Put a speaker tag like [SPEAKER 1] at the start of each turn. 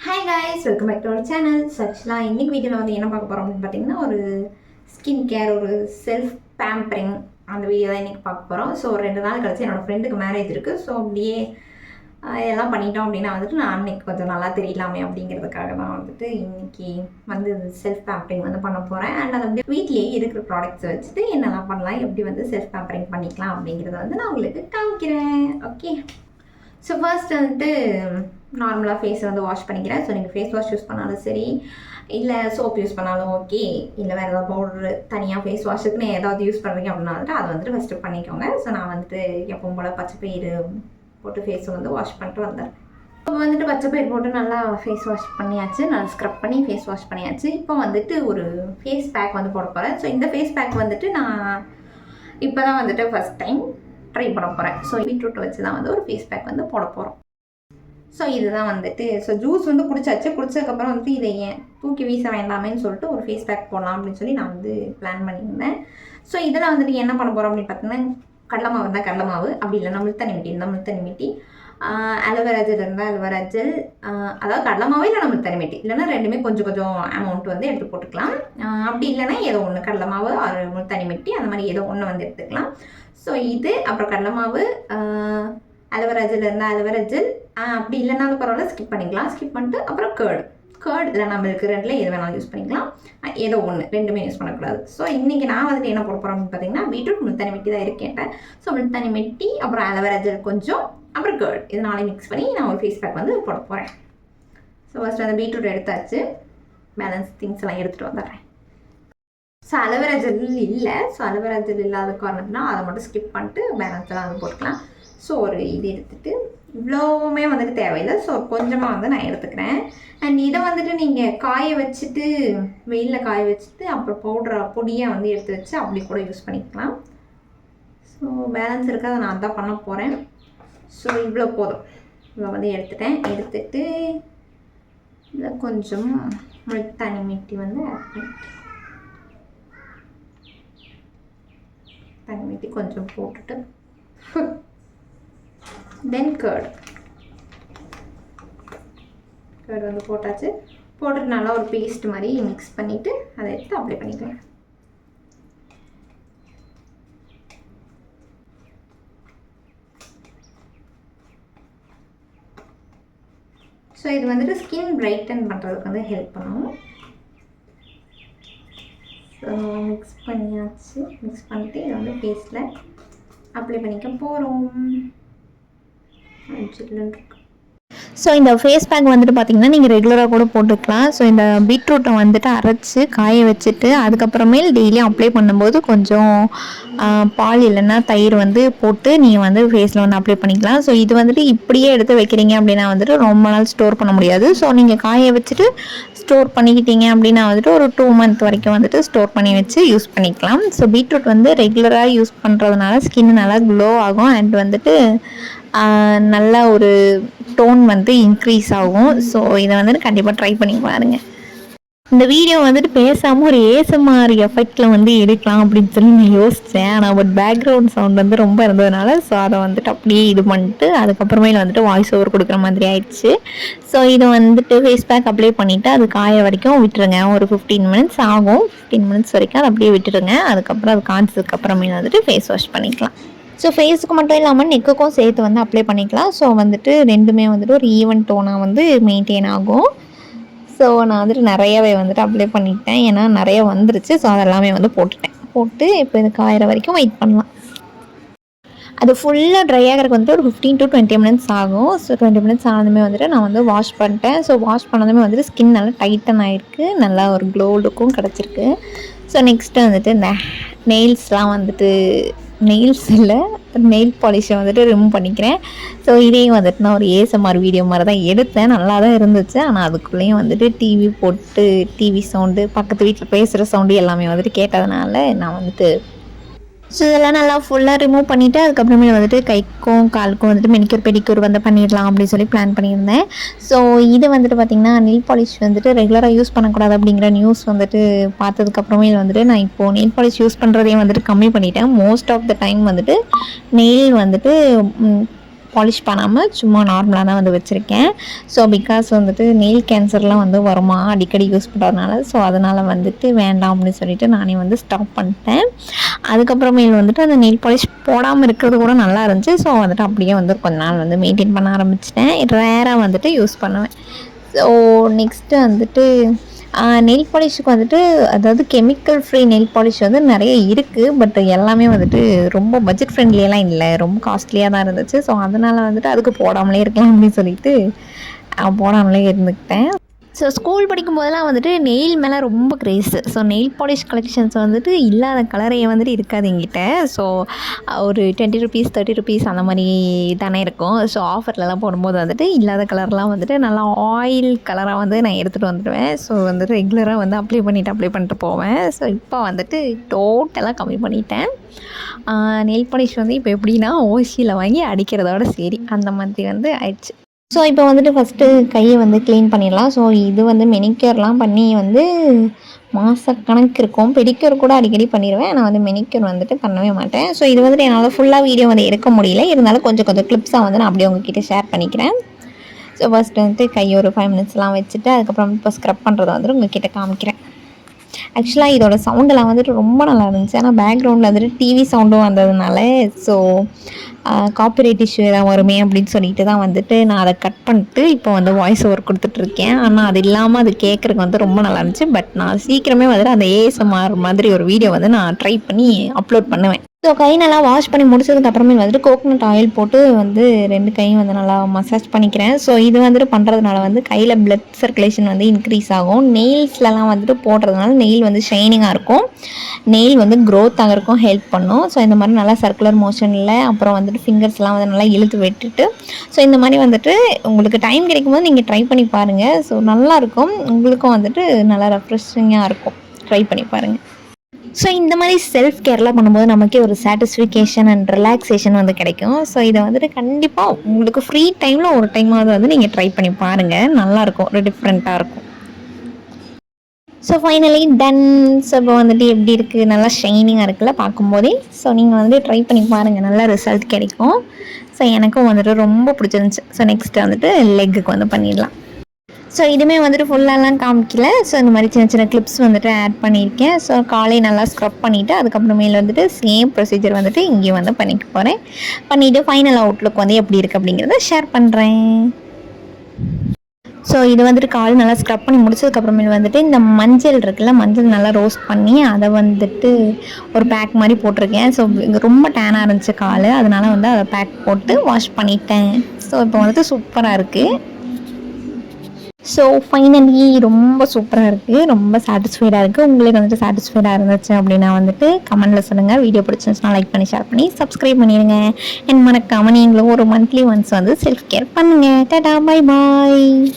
[SPEAKER 1] Hi guys welcome back to our channel ஆக்சுவலாக இன்றைக்கி வீடியோவில் வந்து என்ன பார்க்க போகிறோம் அப்படின்னு பார்த்தீங்கன்னா ஒரு ஸ்கின் கேர் ஒரு செல்ஃப் பேம்பரிங் அந்த வீடியோ தான் இன்றைக்கி பார்க்க போகிறோம் ஸோ ஒரு ரெண்டு நாள் கழிச்சு என்னோடய ஃப்ரெண்டுக்கு மேரேஜ் இருக்குது ஸோ அப்படியே இதெல்லாம் பண்ணிட்டோம் அப்படின்னா வந்துட்டு நான் அன்னைக்கு கொஞ்சம் நல்லா தெரியலாமே அப்படிங்கிறதுக்காக தான் வந்துட்டு இன்றைக்கி வந்து செல்ஃப் பேம்பரிங் வந்து பண்ண போகிறேன் அண்ட் அதை வந்து வீட்லேயே இருக்கிற ப்ராடக்ட்ஸ் வச்சுட்டு என்னெல்லாம் பண்ணலாம் எப்படி வந்து செல்ஃப் பேம்பரிங் பண்ணிக்கலாம் அப்படிங்கிறத வந்து நான் உங்களுக்கு காமிக்கிறேன். ஓகே ஸோ ஃபர்ஸ்ட் வந்துட்டு நார்மலாக ஃபேஸை வந்து வாஷ் பண்ணிக்கிறேன். ஸோ நீங்கள் ஃபேஸ் வாஷ் யூஸ் பண்ணாலும் சரி இல்லை சோப் யூஸ் பண்ணாலும் ஓகே இல்லை வேறு ஏதாவது பவுடர் தனியாக ஃபேஸ் வாஷுக்குன்னு ஏதாவது யூஸ் பண்ணுறீங்க அப்படின்னா வந்துட்டு அதை வந்துட்டு ஃபஸ்ட்டு பண்ணிக்கோங்க. ஸோ நான் வந்துட்டு எப்பவும் போல் பச்சை பயிர் போட்டு ஃபேஸை வந்து வாஷ் பண்ணிட்டு வந்துடுறேன். இப்போ வந்துட்டு பச்சை பயிர் போட்டு நல்லா ஃபேஸ் வாஷ் பண்ணியாச்சு. நல்லா ஸ்க்ரப் பண்ணி ஃபேஸ் வாஷ் பண்ணியாச்சு. இப்போ வந்துட்டு ஒரு ஃபேஸ் பேக் வந்து போட போகிறேன் ஸோ இந்த ஃபேஸ் பேக் வந்துட்டு நான் இப்போ தான் வந்துட்டு ஃபஸ்ட் டைம் ட்ரை பண்ண போகிறேன் ஸோ பீட்ரூட் வச்சு தான் வந்து ஒரு ஃபேஸ் பேக் வந்து போட போகிறோம் ஸோ இதுதான் வந்துட்டு. ஸோ ஜூஸ் வந்து குடிச்சாச்சு. குடிச்சதுக்கப்புறம் வந்துட்டு இதை ஏன் தூக்கி வீச வேண்டாமேன்னு சொல்லிட்டு ஒரு ஃபேஸ் பேக் போடலாம் அப்படின்னு சொல்லி நான் வந்து பிளான் பண்ணியிருந்தேன். ஸோ இதில் வந்துட்டு என்ன பண்ண போகிறோம் அப்படின்னு பார்த்தீங்கன்னா கடலை மாவு இருந்தால் கடலை மாவு அப்படி இல்லைன்னா முழுத்தண்ணி மிட்டி இருந்தால் முழுத்தண்ணி மிட்டி. அலோவேரா ஜெல் இருந்தால் அலோவேரா ஜெல் அதாவது கடலை மாவு இல்லை நம்ம தனி மிட்டி. இல்லைன்னா ரெண்டுமே கொஞ்சம் கொஞ்சம் அமௌண்ட் வந்து எடுத்து போட்டுக்கலாம். அப்படி இல்லைன்னா ஏதோ ஒன்று கடலை மாவு ஆறு முழுத்தண்ணி மிட்டி அந்த மாதிரி ஏதோ ஒன்று வந்து எடுத்துக்கலாம். ஸோ இது அப்புறம் கடலை மாவு அலோவேரா ஜெல் இருந்தால் அலோவேரா ஜெல் அப்படி இல்லைனாலும் பரவாயில்ல ஸ்கிப் பண்ணிக்கலாம். ஸ்கிப் பண்ணிட்டு அப்புறம் கேர்டு கேர்டு இல்லை நம்மளுக்கு ரெண்டில் எது வேணாலும் யூஸ் பண்ணிக்கலாம். ஏதோ ஒன்று ரெண்டுமே யூஸ் பண்ணக்கூடாது. ஸோ இன்றைக்கி நான் வந்துட்டு என்ன போட போகிறோம் அப்படின்னு பார்த்தீங்கன்னா பீட்ரூட் முழுத்தனி மெட்டி தான் இருக்கேன் ஸோ முழுத்தனி மெட்டி அப்புறம் அலோவேரா ஜெல் கொஞ்சம் அப்புறம் கேர்டு இது நாளைக்கு மிக்ஸ் பண்ணி நான் ஒரு ஃபேஸ் பேக் வந்து போட போகிறேன் ஸோ ஃபஸ்ட்டு அந்த பீட்ரூட் எடுத்தாச்சு. பேலன்ஸ் திங்ஸ் எல்லாம் எடுத்துகிட்டு வந்துடுறேன். ஸோ அலோவேரா ஜெல் இல்லை. ஸோ அலோவேரா ஜெல் இல்லாத காரணம்னா அதை மட்டும் ஸ்கிப் பண்ணிட்டு பேலன்ஸ் எல்லாம் வந்து போட்டுக்கலாம். ஸோ ஒரு இது எடுத்துட்டு இவ்வளோவுமே வந்துட்டு தேவையில்லை. ஸோ கொஞ்சமாக வந்து நான் எடுத்துக்கிறேன். அண்ட் இதை வந்துட்டு நீங்கள் காய வச்சுட்டு வெயிலில் காய வச்சுட்டு அப்புறம் பவுடரை பொடியாக வந்து எடுத்து வச்சு அப்படி கூட யூஸ் பண்ணிக்கலாம். ஸோ பேலன்ஸ் இருக்க அதை நான் தான் பண்ண போகிறேன் ஸோ இவ்வளோ போதும். இவ்வளோ வந்து எடுத்துட்டேன். எடுத்துட்டு இதில் கொஞ்சம் தனி மிட்டி வந்து ஆட் பண்ணிட்டேன் தனி கொஞ்சம் போட்டுட்டு. தென் கேர்டு கேர்டு வந்து போட்டாச்சு. போட்டுட்டு நல்லா ஒரு பேஸ்ட் மாதிரி மிக்ஸ் பண்ணிவிட்டு அதை எடுத்து அப்ளை பண்ணிக்கலாம். ஸோ இது வந்துட்டு ஸ்கின் பிரைட்டன் பண்ணுறதுக்கு வந்து ஹெல்ப் பண்ணும். மிக்ஸ் பண்ணியாச்சு. மிக்ஸ் பண்ணிட்டு இதை வந்து ஃபேஸில் அப்ளை பண்ணிக்க போகிறோம் இருக்கு.
[SPEAKER 2] ஸோ இந்த ஃபேஸ் பேக் வந்துட்டு பார்த்தீங்கன்னா நீங்கள் ரெகுலராக கூட போட்டுக்கலாம். ஸோ இந்த பீட்ரூட்டை வந்துட்டு அரைச்சி காய வச்சுட்டு அதுக்கப்புறமேல் டெய்லியும் அப்ளை பண்ணும்போது கொஞ்சம் பால் இல்லைன்னா தயிர் வந்து போட்டு நீங்கள் வந்து ஃபேஸில் வந்து அப்ளை பண்ணிக்கலாம். ஸோ இது வந்துட்டு இப்படியே எடுத்து வைக்கிறீங்க அப்படின்னா வந்துட்டு ரொம்ப நாள் ஸ்டோர் பண்ண முடியாது. ஸோ நீங்கள் காய வச்சுட்டு ஸ்டோர் பண்ணிக்கிட்டீங்க அப்படின்னா வந்துட்டு ஒரு டூ மந்த் வரைக்கும் வந்துட்டு ஸ்டோர் பண்ணி வச்சு யூஸ் பண்ணிக்கலாம். ஸோ பீட்ரூட் வந்து ரெகுலராக யூஸ் பண்ணுறதுனால ஸ்கின் நல்லா க்ளோ ஆகும் அண்ட் வந்துட்டு நல்ல ஒரு டோன் வந்து இன்க்ரீஸ் ஆகும். ஸோ இதை வந்துட்டு கண்டிப்பாக ட்ரை பண்ணி பாருங்கள் இந்த வீடியோ வந்துட்டு பேசாமல் ஒரு ஏசமாரி எஃபெக்டில் வந்து எடுக்கலாம் அப்படின்னு சொல்லி நான் யோசித்தேன் ஆனால் பட் பேக்ரவுண்ட் சவுண்ட் வந்து ரொம்ப இருந்ததுனால ஸோ அதை வந்துட்டு அப்படியே இது பண்ணிட்டு அதுக்கப்புறமேல வந்துட்டு வாய்ஸ் ஓவர் கொடுக்குற மாதிரி ஆயிடுச்சு. ஸோ இதை வந்துட்டு ஃபேஸ் பேக் அப்ளை பண்ணிவிட்டு அது காய வரைக்கும் விட்டுருங்க. ஒரு ஃபிஃப்டீன் மினிட்ஸ் ஆகும். ஃபிஃப்டீன் மினிட்ஸ் வரைக்கும் அதை அப்படியே விட்டுருங்க. அதுக்கப்புறம் அது காய்ச்சதுக்கப்புறமே வந்துட்டு ஃபேஸ் வாஷ் பண்ணிக்கலாம். ஸோ ஃபேஸுக்கு மட்டும் இல்லாமல் நெக்குக்கும் சேர்த்து வந்து அப்ளை பண்ணிக்கலாம். ஸோ வந்துட்டு ரெண்டுமே வந்துட்டு ஒரு ஈவன் டோனாக வந்து மெயின்டைன் ஆகும். ஸோ நான் வந்துட்டு நிறையவே வந்துட்டு அப்ளை பண்ணிட்டேன் ஏன்னா நிறைய வந்துருச்சு. ஸோ அதெல்லாமே வந்து போட்டுட்டேன். போட்டு இப்போ இது காயிற வரைக்கும் வெயிட் பண்ணலாம். அது ஃபுல்லாக ட்ரை ஆகிறதுக்கு வந்துட்டு ஒரு ஃபிஃப்டீன் டு டுவெண்ட்டி மினிட்ஸ் ஆகும். ஸோ டுவெண்ட்டி மினிட்ஸ் ஆனதுமே வந்துட்டு நான் வந்து வாஷ் பண்ணிட்டேன். ஸோ வாஷ் பண்ணதுமே வந்துட்டு ஸ்கின் நல்லா டைட்டன் ஆகிருக்கு நல்லா ஒரு க்ளோ லுக்கும் கிடச்சிருக்கு. ஸோ நெக்ஸ்ட்டு வந்துட்டு இந்த நெயில்ஸ்லாம் வந்துட்டு நெயில்ஸ் இல்லை நெயில் பாலிஷை வந்துட்டு ரிமூவ் பண்ணிக்கிறேன். ஸோ இதையும் வந்துட்டு நான் ஒரு ஏசமார் வீடியோ மாதிரி தான் எடுத்தேன். நல்லா தான் இருந்துச்சு. ஆனால் அதுக்குள்ளேயும் வந்துட்டு டிவி போட்டு டிவி சவுண்டு பக்கத்து வீட்டில் பேசுகிற சவுண்டு எல்லாமே வந்துட்டு கேட்டதுனால நான் வந்துட்டு ஸோ இதெல்லாம் நல்லா ஃபுல்லாக ரிமூவ் பண்ணிவிட்டு அதுக்கப்புறமே வந்துட்டு கைக்கும் காலுக்கும் வந்துட்டு மெனிக்யூர் பெடிக்யூர் வந்து பண்ணிடலாம் அப்படின்னு சொல்லி பிளான் பண்ணியிருந்தேன். ஸோ இது வந்துட்டு பார்த்திங்கன்னா நெல் பாலிஷ் வந்துட்டு ரெகுலராக யூஸ் பண்ணக்கூடாது அப்படிங்கிற நியூஸ் வந்துட்டு பார்த்ததுக்கப்புறமே வந்துட்டு நான் இப்போது நெயில் பாலிஷ் யூஸ் பண்ணுறதையும் வந்துட்டு கம்மி பண்ணிட்டேன். மோஸ்ட் ஆஃப் த டைம் வந்துட்டு நெயில் வந்துட்டு பாலிஷ் பண்ணாமல் சும்மா நார்மலாக தான் வந்து வச்சுருக்கேன். ஸோ பிகாஸ் வந்துட்டு நெயில் கேன்சர்லாம் வந்து வருமா? அடிக்கடி யூஸ் பண்ணுறதுனால ஸோ அதனால் வந்துட்டு வேண்டாம் அப்படின்னு சொல்லிட்டு நானே வந்து ஸ்டாப் பண்ணிட்டேன். அதுக்கப்புறமேல் வந்துட்டு அந்த நெயில் பாலிஷ் போடாமல் இருக்கிறது கூட நல்லா இருந்துச்சு. ஸோ வந்துட்டு அப்படியே வந்து கொஞ்ச நாள் வந்து மெயின்டைன் பண்ண ஆரம்பிச்சிட்டேன். ரேராக வந்துட்டு யூஸ் பண்ணுவேன். ஸோ நெக்ஸ்ட்டு வந்துட்டு நெயில் பாலிஷுக்கு வந்துட்டு அதாவது கெமிக்கல் ஃப்ரீ நெயில் பாலிஷ் வந்து நிறைய இருக்குது பட் எல்லாமே வந்துட்டு ரொம்ப பட்ஜெட் ஃப்ரெண்ட்லியெல்லாம் இல்லை. ரொம்ப காஸ்ட்லியாக தான் இருந்துச்சு. ஸோ அதனால் வந்துட்டு அதுக்கு போடாமலே இருக்கலாம் அப்படின்னு சொல்லிட்டு போடாமலே இருந்துக்கிட்டேன். ஸோ ஸ்கூல் படிக்கும் போதெல்லாம் வந்துட்டு நெயில் மேலே ரொம்ப craze so nail polish collections வந்துட்டு இல்லாத கலரே வந்துட்டு இருக்காது எங்கிட்ட ஸோ ஒரு டுவெண்ட்டி ருபீஸ் தேர்ட்டி ருபீஸ் அந்த மாதிரி தானே இருக்கும். ஸோ ஆஃபர்லலாம் போடும்போது வந்துட்டு இல்லாத கலர்லாம் வந்துட்டு நல்லா ஆயில் கலராக வந்து நான் எடுத்துகிட்டு வந்துடுவேன். ஸோ வந்துட்டு ரெகுலராக வந்து அப்ளை பண்ணிவிட்டு அப்ளை பண்ணிட்டு போவேன். ஸோ இப்போ வந்துட்டு டோட்டலாக கம்மி பண்ணிட்டேன். நெயில் பாலிஷ் வந்து இப்போ எப்படின்னா ஓசியில் வாங்கி அடிக்கிறதோட சரி. அந்த மாதிரி வந்து ஆயிடுச்சு. ஸோ இப்போ வந்துட்டு ஃபஸ்ட்டு கையை வந்து க்ளீன் பண்ணிடலாம். ஸோ இது வந்து மெனிக்யூர்லாம் பண்ணி வந்து மாதக்கணக்கு இருக்கும். பெடிக்யூர் கூட அடிக்கடி பண்ணிடுவேன் நான் வந்து மெனிக்யூர் வந்துட்டு பண்ணவே மாட்டேன். ஸோ இது வந்துட்டு என்னால் ஃபுல்லாக வீடியோ வந்து எடுக்க முடியல. இருந்தாலும் கொஞ்சம் கொஞ்சம் கிளிப்ஸாக வந்து நான் அப்படியே உங்ககிட்ட ஷேர் பண்ணிக்கிறேன். ஸோ ஃபஸ்ட்டு வந்துட்டு கை ஒரு ஃபைவ் மினிட்ஸ்லாம் வச்சுட்டு அதுக்கப்புறம் இப்போ ஸ்க்ரப் பண்ணுறதை வந்துட்டு உங்ககிட்ட காமிக்கிறேன். ஆக்சுவலாக இதோட சவுண்டெல்லாம் வந்துட்டு ரொம்ப நல்லா இருந்துச்சு. ஆனால் பேக்ரவுண்டில் வந்துட்டு டிவி சவுண்டும் வந்ததுனால ஸோ காப்பிரைட் இஷ்யூ எதாவது வருமே அப்படின்னு சொல்லிட்டு தான் வந்துட்டு நான் அதை கட் பண்ணிட்டு இப்போ வந்து வாய்ஸ் ஓவர் கொடுத்துட்ருக்கேன். ஆனால் அது இல்லாமல் அது கேட்குறக்கு வந்து ரொம்ப நல்லா இருந்துச்சு. பட் நான் சீக்கிரமே வந்துட்டு அந்த ஏஎஸ்எம்ஆர் மாதிரி ஒரு வீடியோ வந்து நான் ட்ரை பண்ணி அப்லோட் பண்ணுவேன். ஸோ கை நல்லா வாஷ் பண்ணி முடிச்சதுக்கு அப்புறமே வந்துட்டு கோகோனட் ஆயில் போட்டு வந்து ரெண்டு கையும் வந்து நல்லா மசாஜ் பண்ணிக்கிறேன். ஸோ இது வந்துட்டு பண்ணுறதுனால வந்து கையில் பிளட் சர்க்குலேஷன் வந்து இன்க்ரீஸ் ஆகும். நெயில்ஸ்லலாம் வந்துட்டு போடுறதுனால நெயில் வந்து ஷைனிங்காக இருக்கும். நெயில் வந்து க்ரோத் ஆகிறக்கும் ஹெல்ப் பண்ணும். ஸோ இந்த மாதிரி நல்லா சர்க்குலர் மோஷனில் அப்புறம் வந்துட்டு ஃபிங்கர்ஸ்லாம் வந்து நல்லா இழுத்து விட்டுட்டு ஸோ இந்த மாதிரி வந்துட்டு உங்களுக்கு டைம் கிடைக்கும்போது நீங்கள் ட்ரை பண்ணி பாருங்கள் ஸோ நல்லாயிருக்கும் உங்களுக்கும் வந்துட்டு நல்லா ரெஃப்ரெஷிங்காக இருக்கும். ட்ரை பண்ணி பாருங்கள் ஸோ இந்த மாதிரி செல்ஃப் கேர்லாம் பண்ணும்போது நமக்கே ஒரு சாட்டிஸ்ஃபிகேஷன் அண்ட் ரிலாக்ஸேஷன் வந்து கிடைக்கும். ஸோ இதை வந்துட்டு கண்டிப்பாக உங்களுக்கு ஃப்ரீ டைமில் ஒரு டைமாவது வந்து நீங்கள் ட்ரை பண்ணி பாருங்கள் நல்லாயிருக்கும் ஒரு டிஃப்ரெண்ட்டாக இருக்கும். ஸோ ஃபைனலி டன் ஸோ இப்போ வந்துட்டு எப்படி இருக்குது நல்லா ஷைனிங்காக இருக்குல்ல பார்க்கும்போதே. ஸோ நீங்கள் வந்துட்டு ட்ரை பண்ணி பாருங்கள் நல்ல ரிசல்ட் கிடைக்கும். ஸோ எனக்கும் வந்துட்டு ரொம்ப பிடிச்சிருந்துச்சு. ஸோ நெக்ஸ்ட்டு வந்துட்டு லெக்குக்கு வந்து பண்ணிடலாம். ஸோ இதுவுமே வந்துட்டு ஃபுல்லாலாம் காமிக்கல. ஸோ இந்த மாதிரி சின்ன சின்ன கிளிப்ஸ் வந்துட்டு ஆட் பண்ணியிருக்கேன். ஸோ காலை நல்லா ஸ்க்ரப் பண்ணிவிட்டு அதுக்கப்புறமேல வந்துட்டு சேம் ப்ரொசீஜர் வந்துட்டு இங்கேயும் வந்து பண்ணிக்க போகிறேன் பண்ணிவிட்டு ஃபைனல் அவுட்லுக் வந்து எப்படி இருக்குது அப்படிங்கிறத ஷேர் பண்ணுறேன் ஸோ இது வந்துட்டு கால் நல்லா ஸ்க்ரப் பண்ணி முடிச்சதுக்கப்புறமேல் வந்துட்டு இந்த மஞ்சள் இருக்குல்ல மஞ்சள் நல்லா ரோஸ்ட் பண்ணி அதை வந்துட்டு ஒரு பேக் மாதிரி போட்டிருக்கேன். ஸோ ரொம்ப டேனாக இருந்துச்சு கால். அதனால் வந்து அதை பேக் போட்டு வாஷ் பண்ணிட்டேன். ஸோ இப்போ வந்துட்டு சூப்பராக இருக்குது ஸோ ஃபைனலி ரொம்ப சூப்பராக இருக்குது ரொம்ப சாட்டிஸ்ஃபைடாக இருக்குது உங்களுக்கு வந்துட்டு சாட்டிஸ்ஃபைடாக இருந்துச்சு அப்படின்னா வந்துட்டு கமெண்ட்டில் சொல்லுங்கள் வீடியோ பிடிச்சிருந்துச்சுன்னா லைக் பண்ணி ஷேர் பண்ணி சப்ஸ்கிரைப் பண்ணிடுங்க. என் மறக்காமல் நீங்களும் ஒரு மந்த்லி ஒன்ஸ் வந்து செல்ஃப் கேர் பண்ணுங்கள் டடா பாய் பாய்